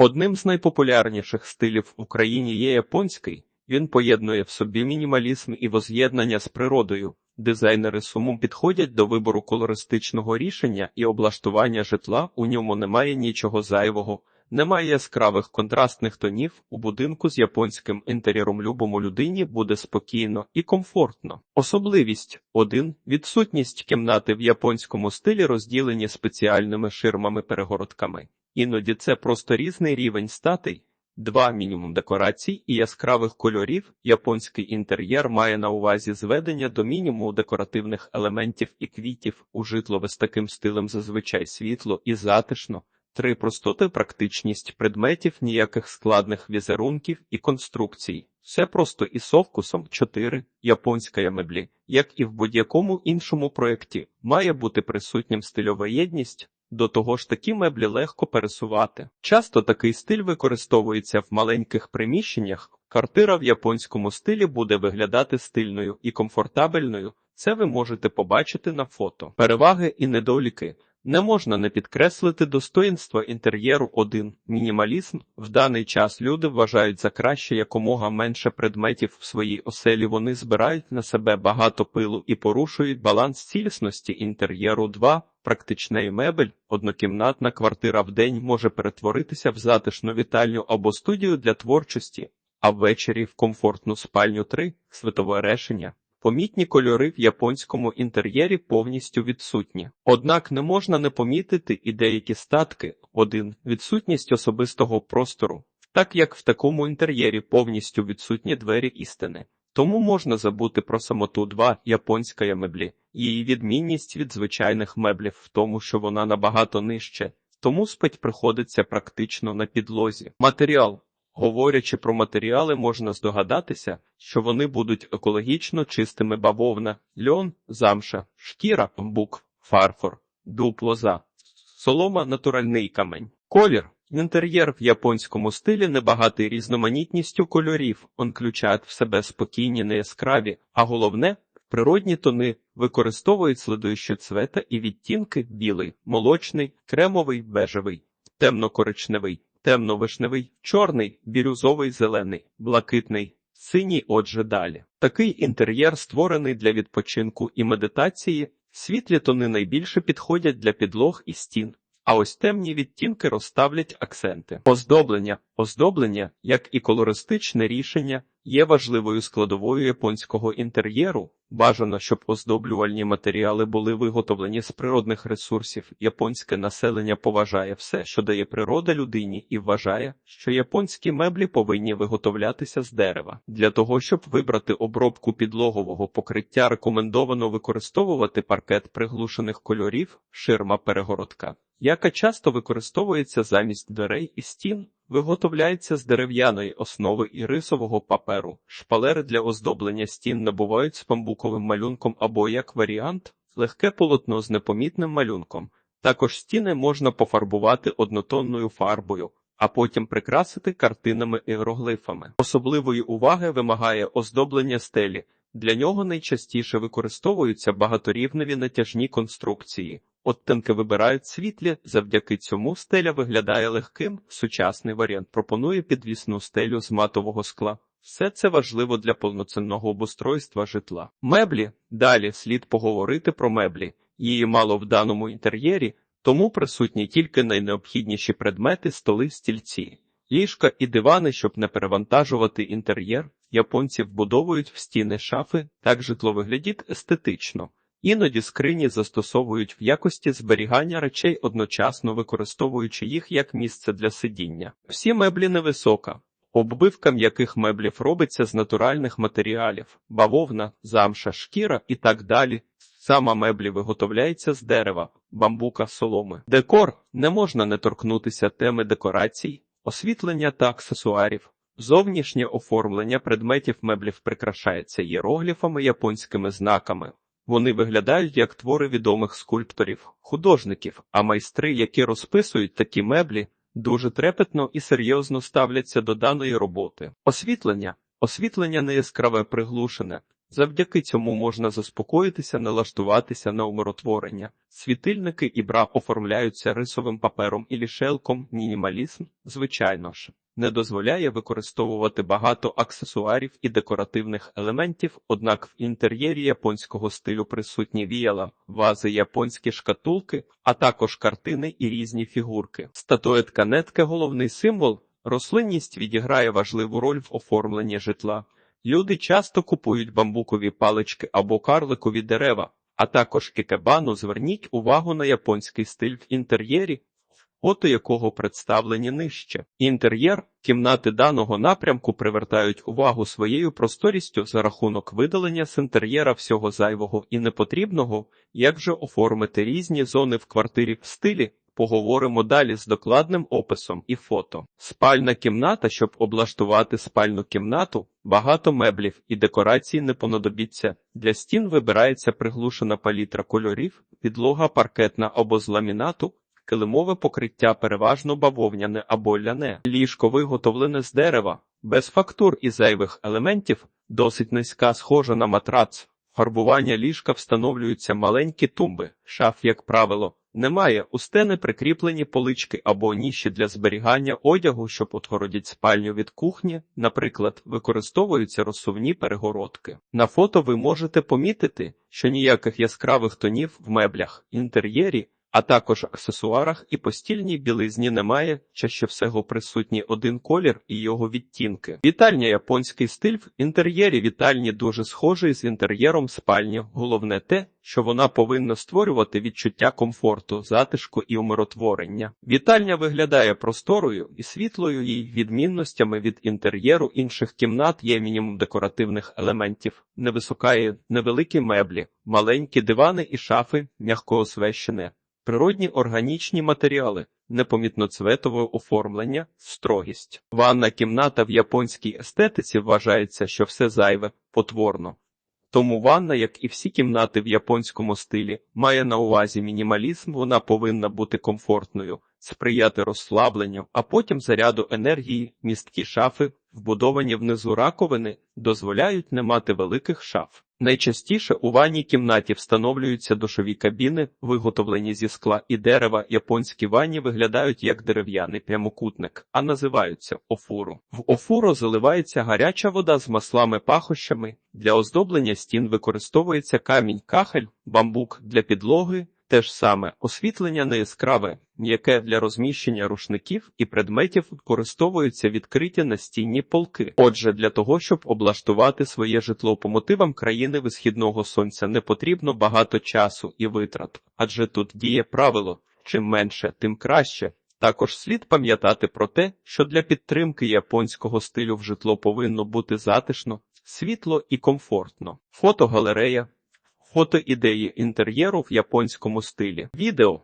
Одним з найпопулярніших стилів в Україні є японський. Він поєднує в собі мінімалізм і воз'єднання з природою. Дизайнери суму підходять до вибору колористичного рішення і облаштування житла. У ньому немає нічого зайвого, немає яскравих контрастних тонів. У будинку з японським інтер'єром любому людині буде спокійно і комфортно. Особливість 1. відсутність кімнати в японському стилі розділені спеціальними ширмами-перегородками. Іноді це просто різний рівень статей. Два мінімум декорацій і яскравих кольорів. Японський інтер'єр має на увазі зведення до мінімуму декоративних елементів і квітів у житлове з таким стилем зазвичай світло і затишно. Три простоти, практичність предметів, ніяких складних візерунків і конструкцій. Все просто і совкусом. 4. Японська меблі, як і в будь-якому іншому проєкті, має бути присутнім стильова єдність. До того ж такі меблі легко пересувати. Часто такий стиль використовується в маленьких приміщеннях. Квартира в японському стилі буде виглядати стильною і комфортабельною. Це ви можете побачити на фото. Переваги і недоліки. Не можна не підкреслити достоїнства інтер'єру 1. Мінімалізм. В даний час люди вважають за краще якомога менше предметів в своїй оселі. Вони збирають на себе багато пилу і порушують баланс цілісності інтер'єру 2. Практичний мебель, однокімнатна квартира в день може перетворитися в затишну вітальню або студію для творчості, а ввечері в комфортну спальню 3. Світове рішення. Помітні кольори в японському інтер'єрі повністю відсутні. Однак не можна не помітити і деякі статки. 1. відсутність особистого простору, так як в такому інтер'єрі повністю відсутні двері істини. Тому можна забути про самоту 2. японська меблі. Її відмінність від звичайних меблів в тому, що вона набагато нижче, тому спить приходиться практично на підлозі. Матеріал Говорячи про матеріали, можна здогадатися, що вони будуть екологічно чистими бавовна, льон, замша, шкіра, бук, фарфор, дуб лоза, солома, натуральний камень. Колір. Інтер'єр в японському стилі небагатий різноманітністю кольорів, он включає в себе спокійні, неяскраві, а головне, природні тони. Використовують слідуючі цвета і відтінки білий, молочний, кремовий, бежевий, темно-коричневий темно-вишневий, чорний, бірюзовий, зелений, блакитний, синій. Отже, далі. Такий інтер'єр створений для відпочинку і медитації. Світлі тони найбільше підходять для підлог і стін. А ось темні відтінки розставлять акценти. Оздоблення, оздоблення, як і колористичне рішення, є важливою складовою японського інтер'єру. Бажано, щоб оздоблювальні матеріали були виготовлені з природних ресурсів. Японське населення поважає все, що дає природа людині, і вважає, що японські меблі повинні виготовлятися з дерева. Для того, щоб вибрати обробку підлогового покриття, рекомендовано використовувати паркет приглушених кольорів, ширма перегородка яка часто використовується замість дверей і стін, виготовляється з дерев'яної основи і рисового паперу. Шпалери для оздоблення стін набувають з бамбуковим малюнком або як варіант, легке полотно з непомітним малюнком. Також стіни можна пофарбувати однотонною фарбою. А потім прикрасити картинами іероглифами. Особливої уваги вимагає оздоблення стелі. Для нього найчастіше використовуються багаторівневі натяжні конструкції. Оттенки вибирають світлі, завдяки цьому стеля виглядає легким. Сучасний варіант пропонує підвісну стелю з матового скла. Все це важливо для повноцінного обустройства житла. Меблі далі слід поговорити про меблі. Її мало в даному інтер'єрі, тому присутні тільки найнеобхідніші предмети, столи, стільці, ліжка і дивани, щоб не перевантажувати інтер'єр. Японці вбудовують в стіни шафи, так житло виглядить естетично. Іноді скрині застосовують в якості зберігання речей, одночасно використовуючи їх як місце для сидіння. Всі меблі невисока. Оббивка м'яких меблів робиться з натуральних матеріалів бавовна, замша, шкіра і так далі. Сама меблі виготовляється з дерева, бамбука, соломи. Декор не можна не торкнутися теми декорацій, освітлення та аксесуарів. Зовнішнє оформлення предметів меблів прикрашається єрогліфами, японськими знаками. Вони виглядають як твори відомих скульпторів, художників, а майстри, які розписують такі меблі, дуже трепетно і серйозно ставляться до даної роботи. Освітлення Освітлення не яскраве приглушене, Завдяки цьому можна заспокоїтися, налаштуватися на умиротворення. Світильники і бра оформляються рисовим папером і лішелком. Мінімалізм, звичайно ж, не дозволяє використовувати багато аксесуарів і декоративних елементів, однак в інтер'єрі японського стилю присутні віяла, вази, японські шкатулки, а також картини і різні фігурки. Статуетка нетки – головний символ. Рослинність відіграє важливу роль в оформленні житла. Люди часто купують бамбукові палички або карликові дерева, а також кікебану. Зверніть увагу на японський стиль в інтер'єрі, фото якого представлені нижче. Інтер'єр, кімнати даного напрямку привертають увагу своєю просторістю за рахунок видалення з інтер'єра всього зайвого і непотрібного, як же оформити різні зони в квартирі в стилі. Поговоримо далі з докладним описом і фото. Спальна кімната, щоб облаштувати спальну кімнату, багато меблів і декорацій не понадобиться. Для стін вибирається приглушена палітра кольорів, підлога паркетна або з ламінату, килимове покриття переважно бавовняне або ляне, ліжко виготовлене з дерева, без фактур і зайвих елементів, досить низька, схожа на матрац. Фарбування ліжка встановлюються маленькі тумби, шаф, як правило, немає. У стени прикріплені полички або ніші для зберігання одягу, що отгородять спальню від кухні, наприклад, використовуються розсувні перегородки. На фото ви можете помітити, що ніяких яскравих тонів в меблях, інтер'єрі, а також аксесуарах і постільній білизні немає, чаще всього присутній один колір і його відтінки. Вітальня японський стиль в інтер'єрі вітальні дуже схожий з інтер'єром спальні. Головне те, що вона повинна створювати відчуття комфорту, затишку і умиротворення. Вітальня виглядає просторою і світлою її відмінностями від інтер'єру інших кімнат є мінімум декоративних елементів, невисока невеликі меблі, маленькі дивани і шафи, м'яко освещене. Природні органічні матеріали, непомітно цветове оформлення, строгість. Ванна кімната в японській естетиці вважається, що все зайве, потворно. Тому ванна, як і всі кімнати в японському стилі, має на увазі мінімалізм, вона повинна бути комфортною, сприяти розслабленню, а потім заряду енергії, місткі шафи, вбудовані внизу раковини, дозволяють не мати великих шаф. Найчастіше у ванній кімнаті встановлюються душові кабіни, виготовлені зі скла і дерева. Японські ванні виглядають як дерев'яний прямокутник, а називаються офуру. В офуру заливається гаряча вода з маслами пахощами. Для оздоблення стін використовується камінь, кахель, бамбук для підлоги. Те ж саме освітлення не яскраве, м'яке для розміщення рушників і предметів використовуються відкриті настінні полки. Отже, для того, щоб облаштувати своє житло по мотивам країни висхідного сонця, не потрібно багато часу і витрат, адже тут діє правило: чим менше, тим краще. Також слід пам'ятати про те, що для підтримки японського стилю в житло повинно бути затишно, світло і комфортно. Фотогалерея. Фото ідеї інтер'єру в японському стилі. Відео